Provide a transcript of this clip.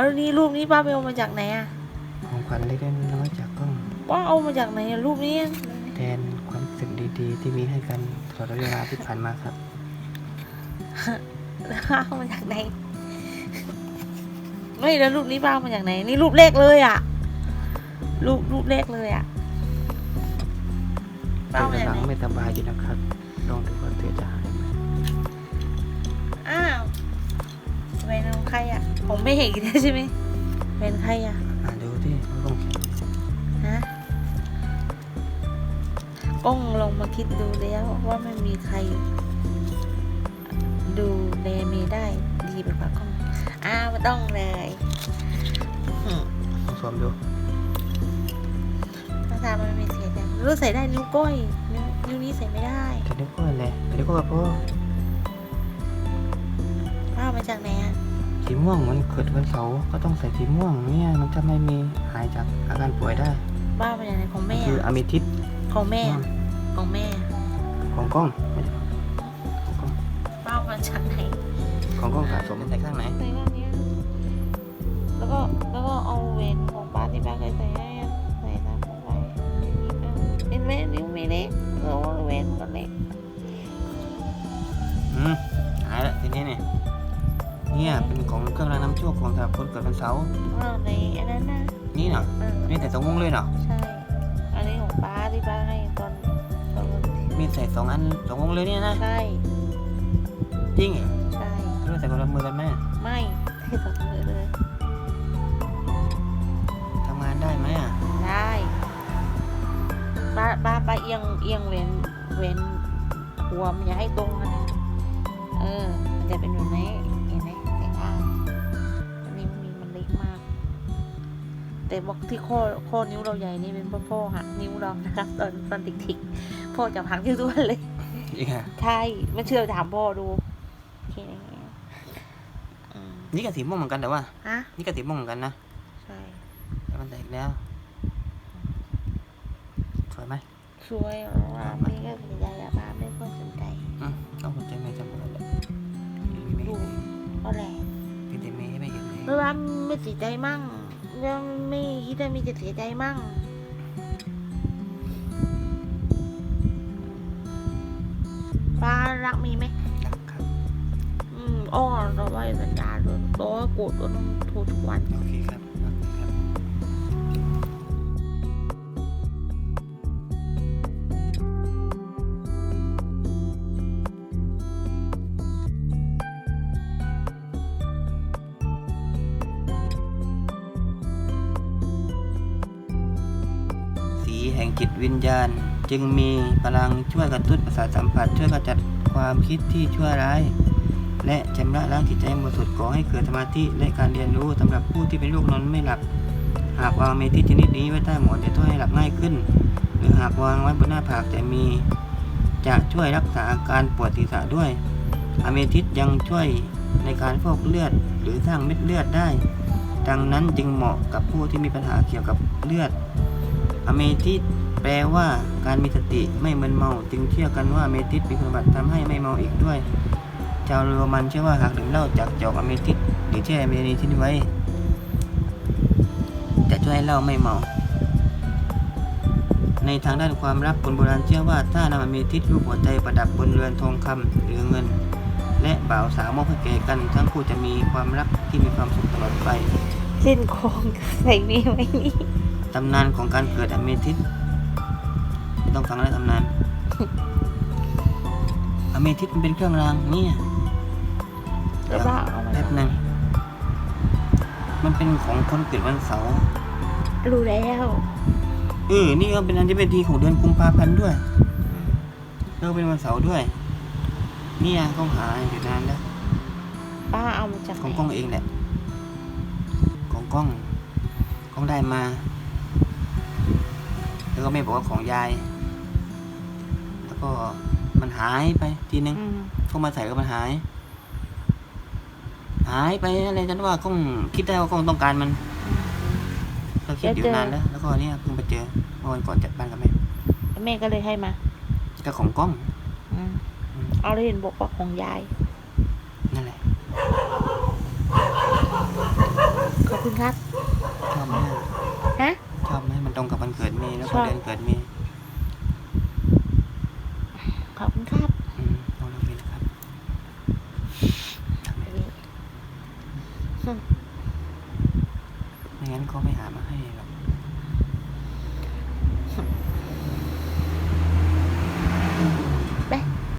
แล้วนี่รูปนี้ป้าไปเอามาจากไหนอะของขวัญเล็กๆน้อยๆจากกล้องป้าเอามาจากไหนอะรูปนี้แทนความรู้สึกดีๆ ที่มีให้กันตลอดเวลาที่ผ่านมาครับแล้วป้าเอามาจากไหนไม่แล้วรูปนี้ป้าเอามาจากไหน นี่รูปแรกเลยอะรูปรูปแรกเลยอะป้าเอามาเป็นจากหลังไหนไม่สบายอยู่นะครับลองดูว่าเธอจะหาย แหวนของใครอะผมไม่เห็นอีกแล้วใช่ไหมแหวนใครอะอ่านดูที่ลองเขียนฮะก้องลองมาคิดดูแล้วว่าไม่มีใคร ดูแลเมย์ได้ดีไปกว่าก้องอ้าวไม่ต้องเลยอืมลองสวมดูถ้าทำมันไม่เสียใจรู้ใส่ได้นิ้วก้อยนิ้วนิ้วนี้ใส่ไม่ได้แค่นี้ก็เลยแค่นี้ก็พอป้า เอามาจากไหนอะสีม่วงมันเกิดวันเสาร์ก็ต้องใส่สีม่วงเนี่ยมันจะไม่มีหายจากอาการป่วยได้ป้าเอามาจากไหนของแม่คืออะอะมิทิสของแม่อะของแม่อะของกล้องไม่ใช่ของกล้องป้าเอามาจากไหนของกล้องสะสมใส่ข้างไหนใส่ข้างเนี้ยแล้วก็แล้วก็เอาเวนของป้าที่ป้าเคยใส่ให้อะใส่ตามเข้าไปเห็นไหมนิ้วไม่เล็กเออว่าเวนก็ เนี่ยเป็นของเครื่องรางน้ำโชคของสำหรับคนเกิดวันเสาร์เออในอันนั้นนะนี่เนาะเออนี่แต่สองวงเลยเนาะใช่ อันนี้ของป้าที่ป้าให้ตอนตอนวันที่มีใส่สองอันสองวงเลยเนี่ยนะใช่จริงเหรอใช่หรือว่าใส่คนละมือกันแม่ไม่ให้สองมือเลยทำงานได้ไหมอะได้ป้าป้าป้าเอียงเอียงเว้นเว้นหัวมันอย่าให้ตรงกันนะเออมันจะเป็นแบบนี้เห็นไหมใน แต่บอกที่ข้อข้อนิ้วเราใหญ่นี่เป็นเพ่อพ่อหักนิ้วเรานะครับตอนตอนติกๆพ่อจะพังที่ทุกวันเลยจริงอะใช่ไม่เชื่อถามพ่อดูโอเคอืมนี่ก็สีม่วงเหมือนกันแต่ว่าฮะนี่ก็สีม่วงเหมือนกันนะใช่แล้วมันแตกแล้วสวยไหมช่วยว่าไม่ก็สนใจอะป้าไม่ค่อยสนใจอืมต้องหัวใจแม่จำเลยแหละดูก็แหละพี่เตเมย์ไม่เห็นเลยไม่ว่าไม่เสียใจมั่ง ยังไม่คิดว่ามีจะเสียใจมั่งป้ารักมีไหมรักครับอืมอ้อเราว่าสัญญาด้วยตัวโกรธก็ต้องโทรทุกวัน โอเคครับ ห่งจิตวิญญาณ จึงมีพลังช่วยกระตุ้นประสาทสัมผัส ช่วยกระจัดความคิดที่ชั่วร้าย และชำระล้างจิตใจให้บริสุทธิ์ก่อให้เกิดสมาธิและการเรียนรู้สำหรับผู้ที่เป็นโรคนอนไม่หลับ หากวางเมทิชนิดนี้ไว้ใต้หมอนจะช่วยให้หลับง่ายขึ้น หรือหากวางไว้บนหน้าผากจะมี จะช่วยรักษาอาการปวดศีรษะด้วยอเมทิสยังช่วยในการฟอกเลือดหรือสร้างเม็ดเลือดได้ ดังนั้นจึงเหมาะกับผู้ที่มีปัญหาเกี่ยวกับเลือด อเมทิสแปลว่าการมีสติไม่มึนเมา จึงเชื่อกันว่าเมทิสมีคุณบัติทำให้ไม่เมาอีกด้วย ชาวโรมันเชื่อว่าหากดื่มเหล้าจากจอกอเมทิสหรือแช่เมทิสไว้ จะช่วยให้เหล้าไม่เมา ในทางด้านความรักคนโบราณเชื่อว่าถ้านำอเมทิสรูปหัวใจประดับบนเรือนทองคำหรือเงิน และบ่าวสาวมอบให้แก่กัน ทั้งคู่จะมีความรักที่มีความสุขตลอดไปเส้นโคงใส่มีไว้นี่ ตำนานของการเกิดอเมทิสต้องฟังแล้วตำนาน อเมทิสมันเป็นเครื่องรางเนี่ยแล้วป้าเอามาแป๊บหนึงมันเป็นของคนเกิดวันเสาร์รู้แล้วเออนี่ก็เป็นอันที่เป็นทีของเดือนกุมภาพันธ์ด้วยแล้วก็เป็นวันเสาร์ด้วยเนี่ยต้องหาอยู่นานแล้วป้าเอามาจากไหขนองกล้องเองแหละ ของกล้องกล้องได้มา แล้วก็แม่บอกว่าของยาย แล้วก็มันหายไปทีนึงอืมเข้ามาใส่ก็มันหาย หายไปอะไรฉันว่ากล้องคิดได้ว่ากล้องต้องการมันก็คิดอยู่นานแล้ว แล้วก็เนี่ยเพิ่งไปเจอเมื่อวันก่อนจัดบ้านกับแม่แม่ก็เลยให้มาก็ของกล้องอืมเอาเลยเห็นบอกว่าของยายนั่นแหละขอบครับ ชอบไหมอะ ฮะชอบไหมมันตรงกับวันเกิดเมย์แล้วชก็อบเดือนเกิดเมย์ขอบคุณครับอืมเอาแล้วมีนะครับทำไมไม่งั้นก็ไม่หา